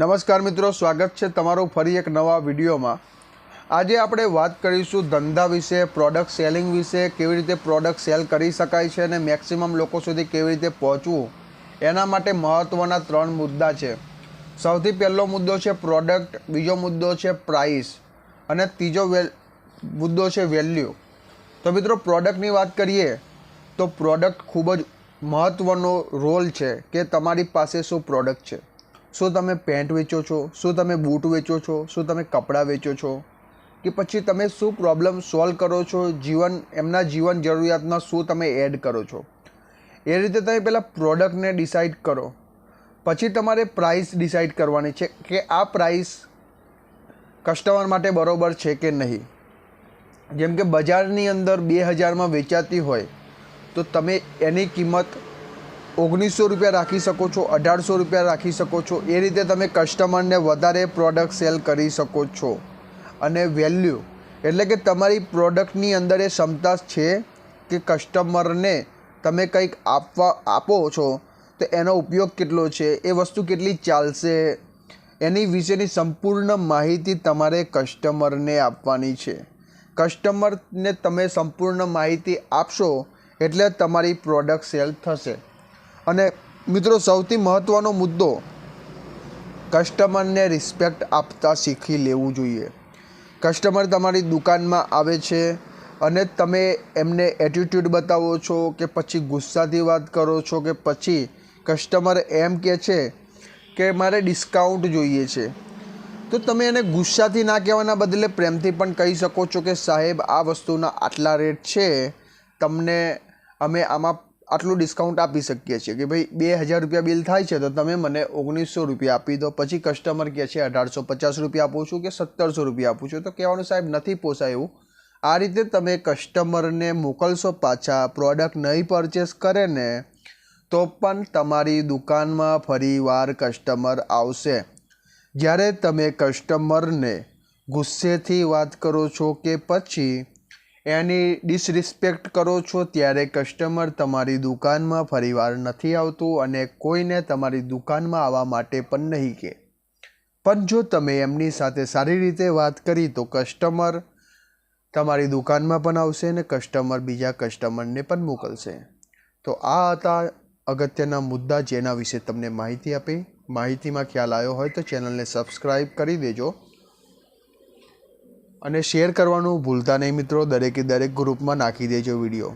નમસ્કાર મિત્રો, સ્વાગત છે તમારું ફરી એક નવા વિડીયોમાં. આજે આપણે વાત કરીશું ધંધા વિશે પ્રોડક્ટ સેલિંગ વિશે, કેવી રીતે પ્રોડક્ટ સેલ કરી શકાય છે અને મેક્સિમમ લોકો સુધી કેવી રીતે પહોંચવું. એના માટે મહત્ત્વના ત્રણ મુદ્દા છે. સૌથી પહેલો મુદ્દો છે પ્રોડક્ટ બીજો મુદ્દો છે પ્રાઇસ અને ત્રીજો મુદ્દો છે વેલ્યુ તો મિત્રો પ્રોડક્ટની વાત કરીએ, તો પ્રોડક્ટ ખૂબ જ મહત્ત્વનો રોલ છે કે તમારી પાસે શું પ્રોડક્ટ છે. શું તમે પેન્ટ વેચો છો? શું તમે બૂટ વેચો છો? શું તમે કપડાં વેચો છો? કે પછી તમે શું પ્રોબ્લેમ સોલ્વ કરો છો? જીવન, એમના જીવન જરૂરિયાતમાં શું તમે એડ કરો છો? એ રીતે તમે પહેલાં પ્રોડક્ટને ડિસાઇડ કરો. પછી તમારે પ્રાઇસ ડિસાઇડ કરવાની છે કે આ પ્રાઇસ કસ્ટમર માટે બરોબર છે કે નહીં. જેમ કે બજારની અંદર બે હજારમાં વેચાતી હોય, તો તમે એની કિંમત ઓગણીસો રૂપિયા રાખી શકો છો, અઢારસો રૂપિયા રાખી શકો છો. એ રીતે તમે કસ્ટમરને વધારે પ્રોડક્ટ સેલ કરી શકો છો. અને વેલ્યુ એટલે કે તમારી પ્રોડક્ટની અંદર એ ક્ષમતા છે કે કસ્ટમરને તમે કંઈક આપવા, આપો છો, તો એનો ઉપયોગ કેટલો છે, એ વસ્તુ કેટલી ચાલશે, એની વિશેની સંપૂર્ણ માહિતી તમારે કસ્ટમરને આપવાની છે. કસ્ટમરને તમે સંપૂર્ણ માહિતી આપશો, એટલે તમારી પ્રોડક્ટ સેલ થશે. અને મિત્રો, સૌથી મહત્ત્વનો મુદ્દો કસ્ટમરને રિસ્પેક્ટ આપતા શીખી લેવું જોઈએ. કસ્ટમર તમારી દુકાનમાં આવે છે અને તમે એમને એટીટ્યૂડ બતાવો છો કે પછી ગુસ્સાથી વાત કરો છો કે પછી કસ્ટમર એમ કહે છે કે મારે ડિસ્કાઉન્ટ જોઈએ છે. તો તમે એને ગુસ્સાથી ના કહેવાના બદલે પ્રેમથી પણ કહી શકો છો કે સાહેબ, આ વસ્તુના આટલા રેટ છે, તમને અમે આમાં આટલું ડિસ્કાઉન્ટ આપી શકીએ છીએ કે ભાઈ બે હજાર રૂપિયા બિલ થાય છે તો તમે મને ઓગણીસો રૂપિયા આપી દો. પછી કસ્ટમર કહે છે અઢારસો પચાસ રૂપિયા આપું છું કે સત્તરસો રૂપિયા આપું છું. તો કહેવાનું સાહેબ નથી પોસાય એવું. આ રીતે તમે કસ્ટમરને મોકલશો પાછા પ્રોડક્ટ નહીં પરચેસ કરે ને, તો પણ તમારી દુકાનમાં ફરીવાર કસ્ટમર આવશે. જ્યારે તમે કસ્ટમરને ગુસ્સેથી વાત કરો છો કે પછી એની ડિસરિસ્પેક્ટ કરો છો ત્યારે કસ્ટમર તમારી દુકાનમાં ફરીવાર નથી આવતું અને કોઈને તમારી દુકાનમાં આવવા માટે પણ નહીં કે પણ જો તમે એમની સાથે સારી રીતે વાત કરી તો કસ્ટમર તમારી દુકાનમાં પણ આવશે અને કસ્ટમર બીજા કસ્ટમરને પણ મોકલશે. તો આ હતા અગત્યના મુદ્દા જેના વિશે તમને માહિતી આપી. માહિતીમાં ખ્યાલ આવ્યો હોય તો ચેનલને સબસ્ક્રાઈબ કરી દેજો. અને શેર કરવાનું ભૂલતા નહીં મિત્રો. દરેકે દરેક ગ્રુપમાં નાખી દેજો વીડિયો.